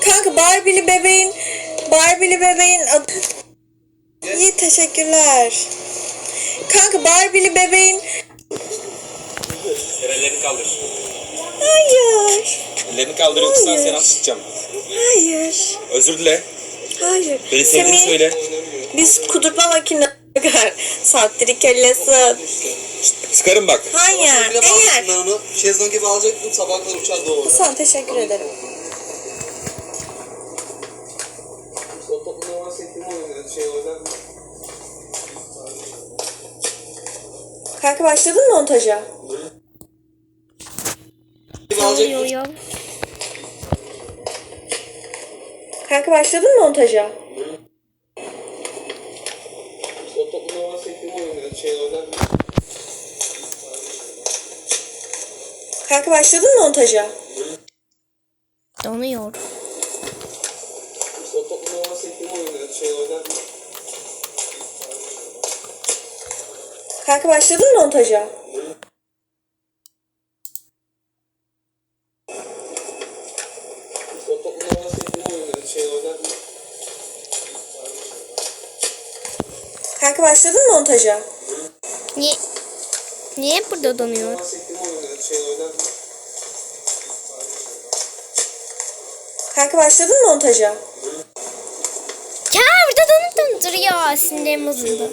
Kanka Barbie'li bebeğin Barbie'li bebeğin adı... İyi teşekkürler. Kanka Barbie'li bebeğin Ellerini kaldır. Hayır. Ellerini kaldır yoksa Hayır. seni hapseteceğim. Hayır. Özür dile. Hayır. Beni sevdiğini Semih, söyle. Biz kudurtma makinesi Sattiri kellesi. Sıkarım bak. Hayır. Eğer. ben onu. Şezlong gibi alacaktım sabah kadar uçar doğru. Hasan teşekkür ederim. O toplumda olan sektiğim oynuyor. Şey oynar. Kanka başladın mı montaja? Alacaktım. Oluyor. Kanka başladın mı montaja? Kanka başladın mı montaja? Donuyor. O toplumda olan sektiğim oynuyor. Şey oynar. Kanka başladın mı montaja? O. Şey oynar. Kanka başladın mı montaja? Niye? Niye burada donuyor? Kanka başladın mı montaja? Burada donup donup duruyor. Sinirim bozuldu.